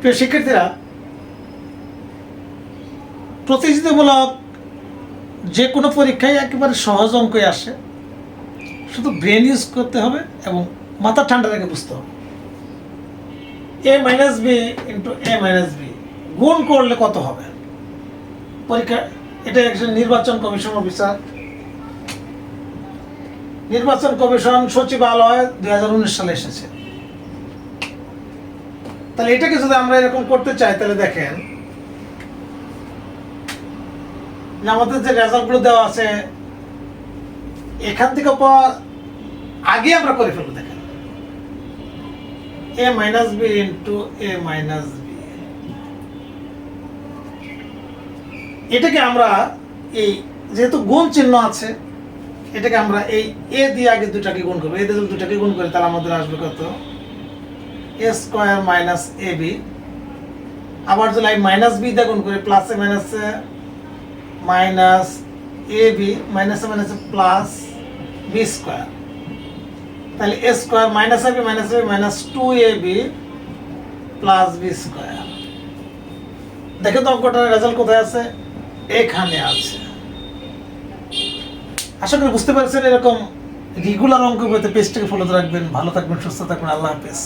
প্রিয় শিক্ষার্থীরা প্রতিযোগিতামূলক যে কোনো পরীক্ষায় একেবারে সহজ অঙ্কই আসে। শুধু ব্রেন ইউজ করতে হবে এবং মাথা ঠান্ডা রেখে বুঝতে হবে। A minus B into A minus B গুণ করলে কত হবে? পরীক্ষা, এটা একজন নির্বাচন কমিশন অফিসার। নির্বাচন কমিশন সচিবালয় দুই হাজার উনিশ সালে এসেছে। তাহলে এটাকে যদি আমরা এরকম করতে চাই, তাহলে দেখেন আমাদের যে রেজাল্টগুলো দেওয়া আছে, এখান থেকে পাওয়া আগে আমরা করে ফেলব, দেখেন। A minus B into A minus B এটাকে আমরা এই যেহেতু গুণ চিহ্ন আছে, এটাকে আমরা এই এ দিয়ে আগে দুটাকে গুণ করব। এ দিয়ে দুটাকে গুণ করি, তাহলে আমাদের আসবে কত? A minus A B. আবার যদি মাইনাস প্লাসে মাইনাসে মাইনাস এ বি মাইনাসে মাইনাসে প্লাস বি স্কোয়ার। তাহলে A square minus minus minus two A B plus B square. দেখে তো অঙ্কটার রেজাল্ট কোথায় আছে? এখানে আছে। আশা করি বুঝতে পারছেন এরকম রেগুলার অঙ্ক পেজটাকে ফলো রাখবেন। ভালো থাকবেন, সুস্থ থাকবেন, আল্লাহ হাফেজ।